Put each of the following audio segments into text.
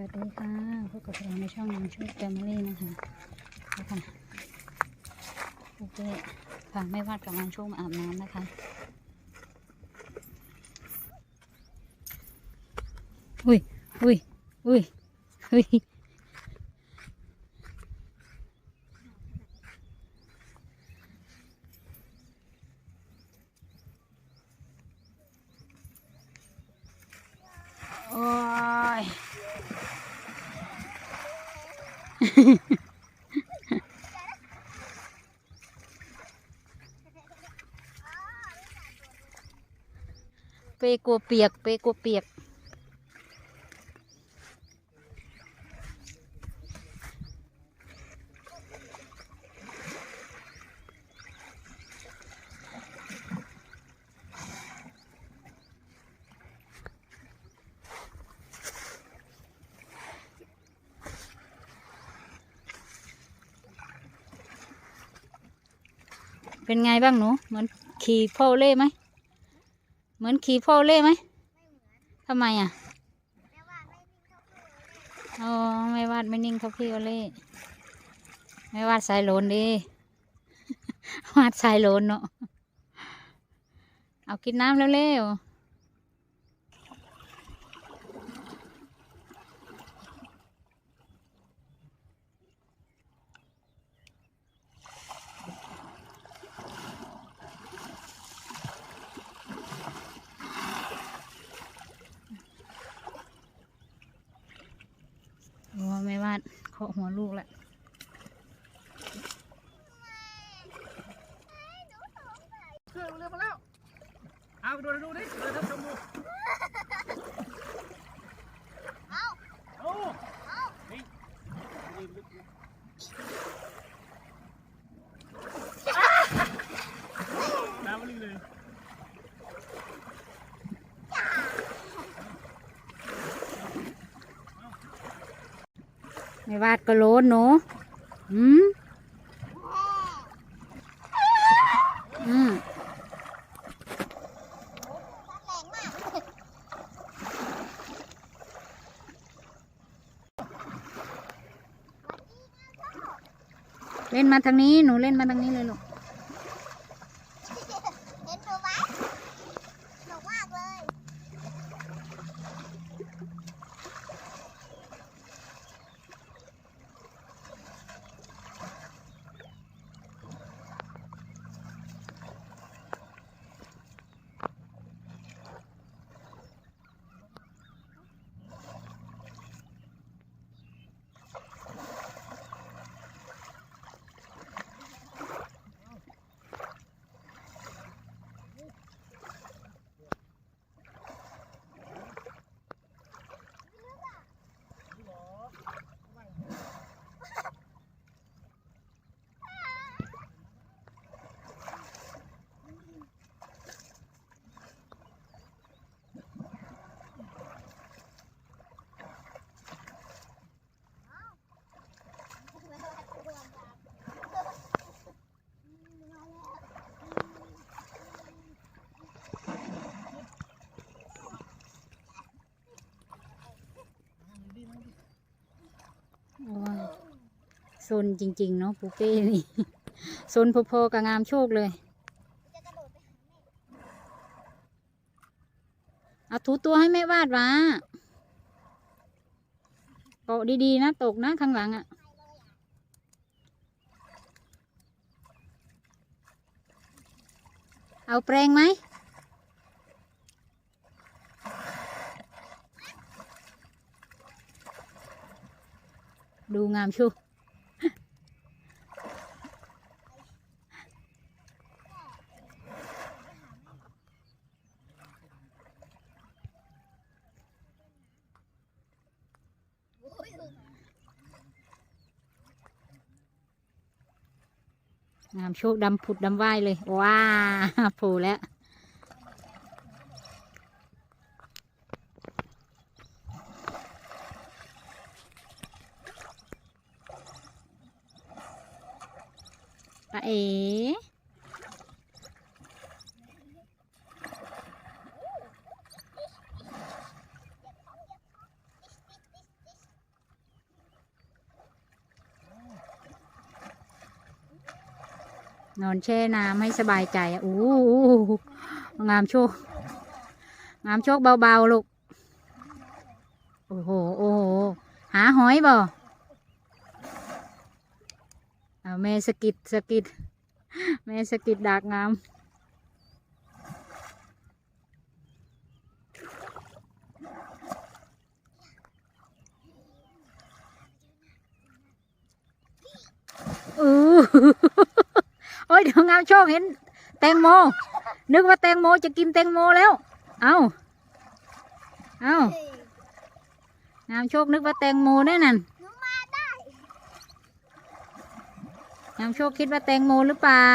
วัสดีค่ะพบกับเราในช่องน้ำโชคแฟมิลี่นะคะค่ะโอเคค่ะไม่วาดกับงานช่วงอาบน้ำนะคะอุ้ยอุ้ยอุ้ยอุ้ยโอ้ย เป กลัวเปียก เปกลัวเปียก เป็นไงบ้างหนูเหมือนขี่พ่อเล่ไหม มือนขี่พ่อเล่ไหมทำไมอะอ๋อไม่วาดไม่นิ่งเท่าพี่โอเล่ไม่วาดสายโลนดีวาดสายโลนเนาะเอากินน้ำเร็วๆโอ้ไม่วาด เคาะหัวลูกแหละ เครื่องเรือมาแล้ว เอาดูดูดิเรือท่านชมดูเอาเอานี่ลืมลึกเลยน้ำมันลึกเลย ไม่วาดก็โลนเนูอืมอืมเล่นมาทางนี้ หนูเล่นมาทางนี้เลยลูก โซนจริง ๆ เนาะปูเป้นี่โซนพอๆกับงามโชคเลย เอาถูตัวให้แม่วาดวะเกาะดีๆนะ ตกนะข้างหลังอะ่ะเอาแปรงไหม ดูงามชู งามโชคดำผุดดำว่ายเลย ว้าโผล่แล้ว ตาเอ๋ นอนแช่น้ำให้สบายใจอะอู้หูงามโชค งามโชคเบาๆลูก โอ้โห โอ้โห หาหอยบ่เอาแม่สกิดสกิดแม่สกิดดากงาม อือ โอ้ยเดี๋ยวงามโชคเห็น แตงโม นึกว่าแตงโมจะกินแตงโมแล้ว เอาเอางามโชคนึกว่าแตงโมแน่นั่นงามโชคคิดว่าแตงโมหรือเปล่า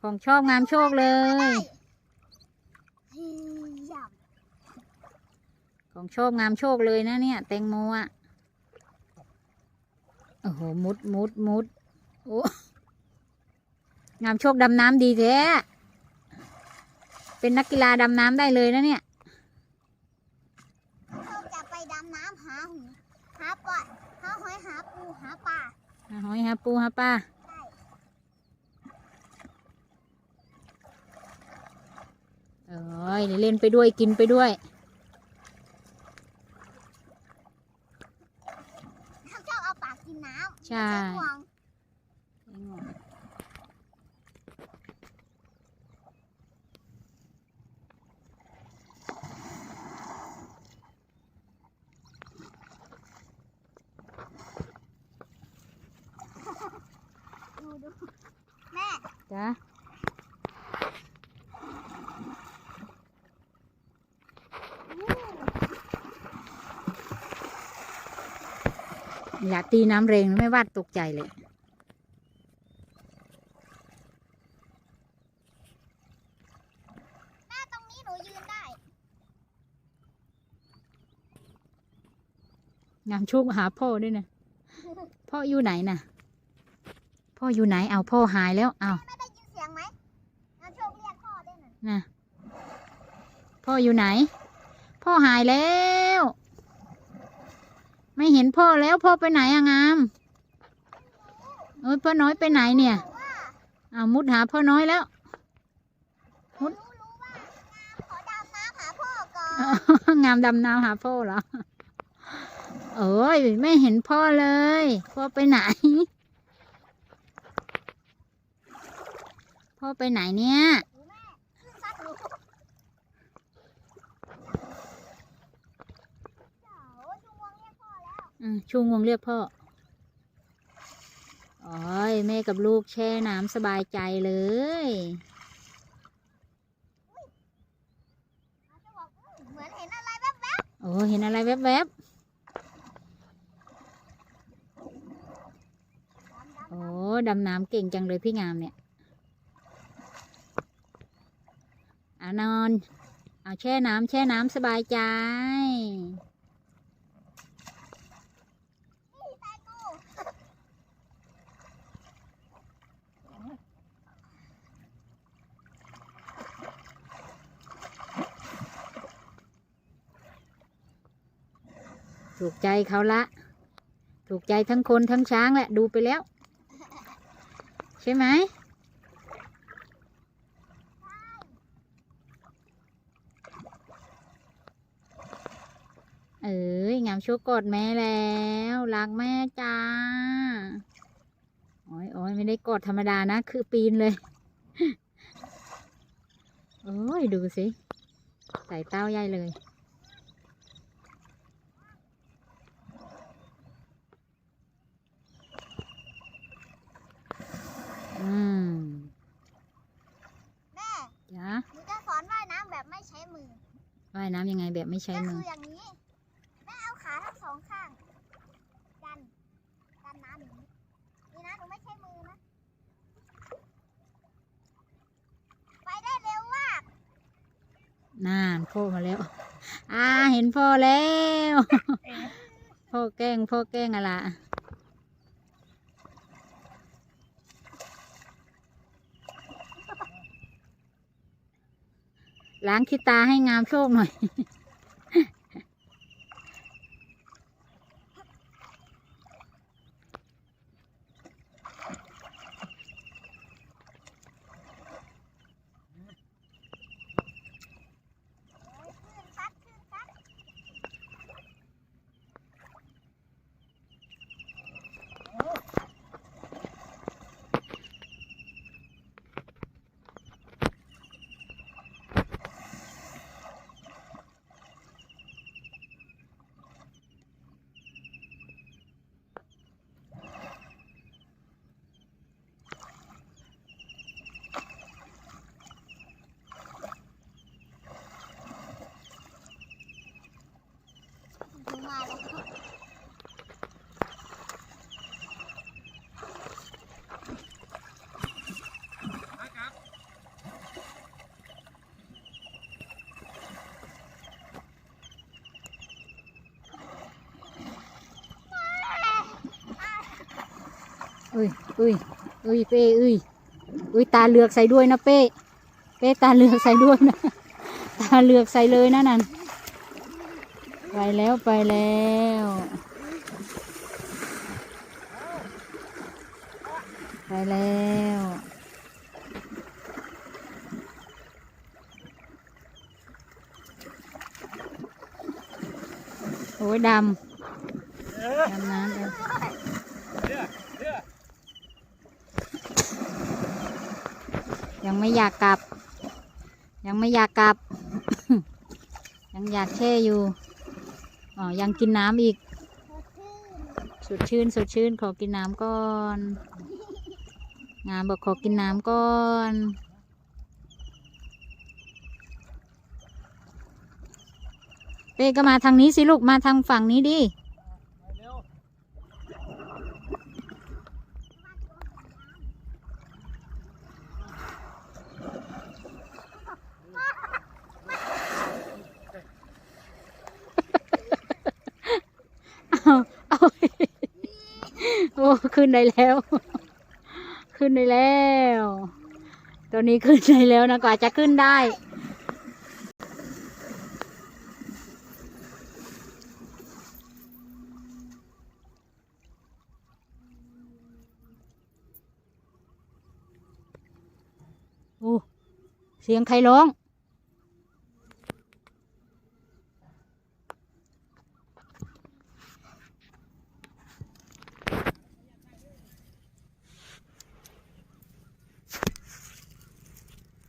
ของชอบงามโชคเลย ของโชคงามโชคเลยนะเนี่ย แตงโมอะ โอ้โห มุดมุดมุดโอ้ งามโชคดำน้ำดีแท้ เป็นนักกีฬาดำน้ำได้เลยนะเนี่ยำเราจะไปดำน้ำหาหูหาปลาหาหอยหาปูหาปลาหาหอยหาปูหาปลาได้เอ้ยเล่นไปด้วยกินไปด้วย เขาชอบเอาปากกินน้ำใช่ห่วงดูดูแม่ จ้ะ อยากตีน้ำเรงไม่วาดตกใจเลยแม่ตรงนี้หนูยืนได้งามโชคหาพ่อด้วยนะ พ่ออยู่ไหนน่ะพ่ออยู่ไหน เอาพ่อหายแล้ว เอาแม่ได้ยินเสียงไหมงั้นโชคเรียกพ่อได้หน่อยนะ พ่ออยู่ไหน พ่อหายแล้ว ไม่เห็นพ่อแล้วพ่อไปไหนอะงามเอ้ยพ่อน้อยไปไหนเนี่ยแต่ว่าเอามุดหาพ่อน้อยแล้วรู้รู้ว่างามขอดำน้ำหาพ่อก่อนงามดำน้ำหาพ่อเหรอเอ้ยไม่เห็นพ่อเลย พ่อไปไหน พ่อไปไหนเนี่ย หนูแม่ขึ้นซัดหนูเจ้าจุงวงเรียกพ่อแล้ว อืม ชูงวงเรียกพ่อโอ้ยแม่กับลูกแช่น้ำสบายใจเลยเขาจะบอกอื้อเหมือนเห็นอะไรแวบโอ้เห็นอะไรแวบๆๆโอ้ดำน้ำเก่งจังเลยพี่งามเนี่ยเอานอน เอาแช่น้ำแช่น้ำสบายใจ นี่แตงโม ถูกใจเขาละ ถูกใจทั้งคนทั้งช้างแหละดูไปแล้ว ใช่ไหมเอ้ยงามโชคกดแม่แล้วรักแม่จ้าโอ้ยโอ้ยไม่ได้กดธรรมดานะ คือปีนเลยโอ้ยดูสิ ใส่เต้าใหญ่เลย อืมแม่จ้าหนูจะสอนว่ายน้ำแบบไม่ใช้มือว่ายน้ำยังไงแบบไม่ใช้ก็มืคืออ อย่างนี้ แม่เอาขาทั้งสองข้างดันดันน้ำอย่างนี้นี่นะหนูไม่ใช้มือนะไปได้เร็วมากน่านพ่อมาแล้ว อ่า เห็นพ่อแล้ว พ่อแกล้งพ่อแกล้งอะไรล้ ล้างขี้ตาให้งามโชคหน่อย มฮ้อุ้ยอุ้ยอุ้ยเป้อุ้ยอุ้ยตาเลือกใส่ด้วยนะเป้ เป้ตาเลือกใส่ด้วยนะ ตาเลือกใส่เลยนะนั่น ไปแล้วไปแล้วไปแล้วโอ้ยดำดำน้ำเลยยังไม่อยากกลับ ยังไม่อยากกลับ ยังอยากแช่อยู่ อ๋อ ยังกินน้ำอีก สดชื่น สดชื่น ขอกินน้ำก่อน งามบอกขอกินน้ำก่อน เป้ก็มาทางนี้สิลูก มาทางฝั่งนี้ดิ ไปเร็ว เอาโอ้ขึ้นได้แล้ว ขึ้นได้แล้ว ตัวนี้ขึ้นได้แล้วนะกว่าจะขึ้นได้ โอ้ เสียงใครร้อง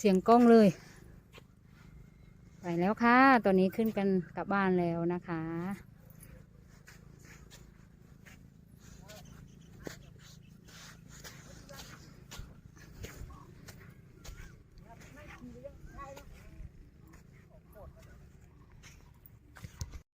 เสียงกล้องเลย ไปแล้วค่ะ ตอนนี้ขึ้นกันกลับบ้านแล้วนะคะ